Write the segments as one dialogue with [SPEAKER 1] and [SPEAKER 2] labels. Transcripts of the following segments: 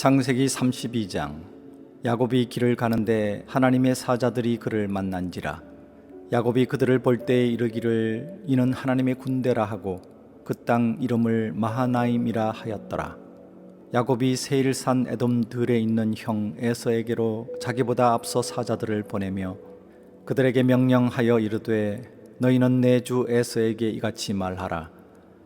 [SPEAKER 1] 창세기 32장. 야곱이 길을 가는데 하나님의 사자들이 그를 만난지라. 야곱이 그들을 볼 때 이르기를 이는 하나님의 군대라 하고 그 땅 이름을 마하나임이라 하였더라. 야곱이 세일 산 에돔 들에 있는 형 에서에게로 자기보다 앞서 사자들을 보내며 그들에게 명령하여 이르되 너희는 내 주 에서에게 이같이 말하라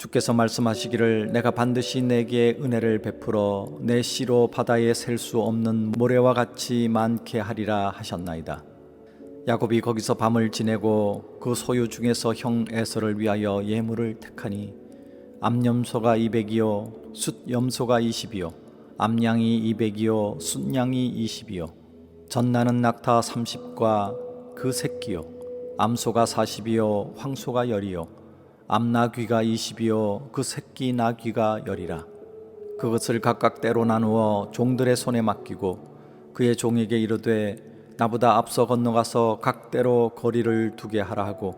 [SPEAKER 1] 주께서 말씀하시기를 내가 반드시 내게 은혜를 베풀어 내 씨로 바다에 셀 수 없는 모래와 같이 많게 하리라 하셨나이다. 야곱이 거기서 밤을 지내고 그 소유 중에서 형 에서를 위하여 예물을 택하니 암염소가 200이요 숫염소가 20이요 암양이 200이요 숫양이 20이요 전나는 낙타 30과 그 새끼요 암소가 40이요 황소가 10이요 암나귀가 20이요 그 새끼 나귀가 열이라. 그것을 각각 때로 나누어 종들의 손에 맡기고 그의 종에게 이르되 나보다 앞서 건너가서 각대로 거리를 두게 하라 하고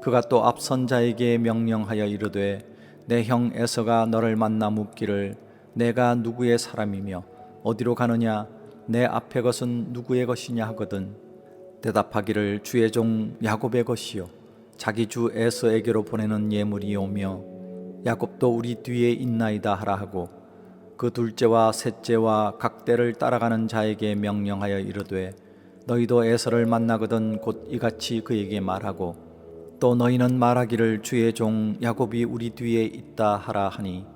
[SPEAKER 1] 그가 또 앞선 자에게 명령하여 이르되 내 형 에서가 너를 만나 묻기를 내가 누구의 사람이며 어디로 가느냐? 내 앞에 것은 누구의 것이냐? 하거든. 대답하기를 주의 종 야곱의 것이요 자기 주 에서에게로 보내는 예물이 오며 야곱도 우리 뒤에 있나이다 하라 하고 그 둘째와 셋째와 각대를 따라가는 자에게 명령하여 이르되 너희도 에서를 만나거든 곧 이같이 그에게 말하고 또 너희는 말하기를 주의 종 야곱이 우리 뒤에 있다 하라 하니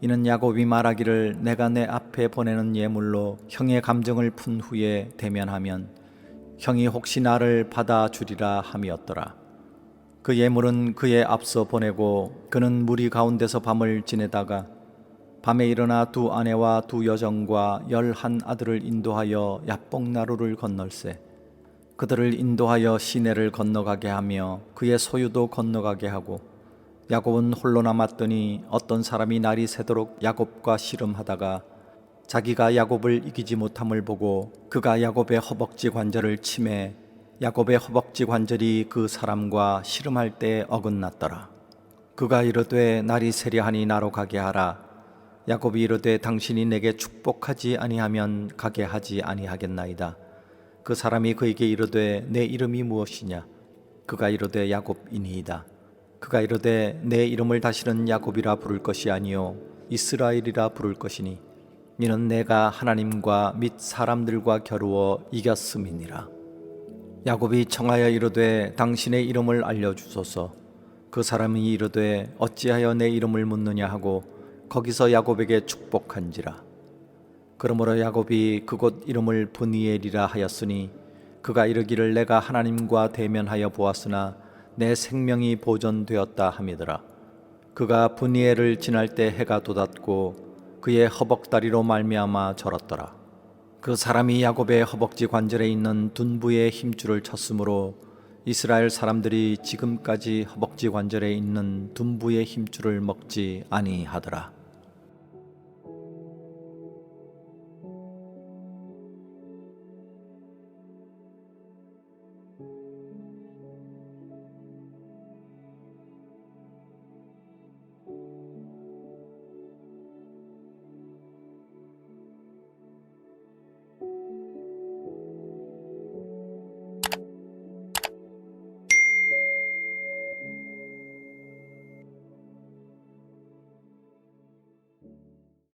[SPEAKER 1] 이는 야곱이 말하기를 내가 내 앞에 보내는 예물로 형의 감정을 푼 후에 대면하면 형이 혹시 나를 받아 주리라 함이었더라. 그 예물은 그의 앞서 보내고 그는 무리 가운데서 밤을 지내다가 밤에 일어나 두 아내와 두 여정과 열한 아들을 인도하여 야뽕나루를 건널세. 그들을 인도하여 시내를 건너가게 하며 그의 소유도 건너가게 하고 야곱은 홀로 남았더니 어떤 사람이 날이 새도록 야곱과 씨름하다가 자기가 야곱을 이기지 못함을 보고 그가 야곱의 허벅지 관절을 치매 야곱의 허벅지 관절이 그 사람과 씨름할 때 어긋났더라 그가 이르되 날이 세려하니 나로 가게 하라 야곱이 이르되 당신이 내게 축복하지 아니하면 가게 하지 아니하겠나이다. 그 사람이 그에게 이르되 내 이름이 무엇이냐? 그가 이르되 야곱이니이다. 그가 이르되 내 이름을 다시는 야곱이라 부를 것이 아니요 이스라엘이라 부를 것이니 이는 내가 하나님과 및 사람들과 겨루어 이겼음이니라. 야곱이 청하여 이르되 당신의 이름을 알려 주소서. 그 사람이 이르되 어찌하여 내 이름을 묻느냐 하고 거기서 야곱에게 축복한지라. 그러므로 야곱이 그곳 이름을 브니엘이라 하였으니 그가 이르기를 내가 하나님과 대면하여 보았으나 내 생명이 보존되었다 함이더라. 그가 브니엘을 지날 때 해가 돋았고 그의 허벅다리로 말미암아 절었더라. 그 사람이 야곱의 허벅지 관절에 있는 둔부의 힘줄을 쳤으므로 이스라엘 사람들이 지금까지 허벅지 관절에 있는 둔부의 힘줄을 먹지 아니하더라.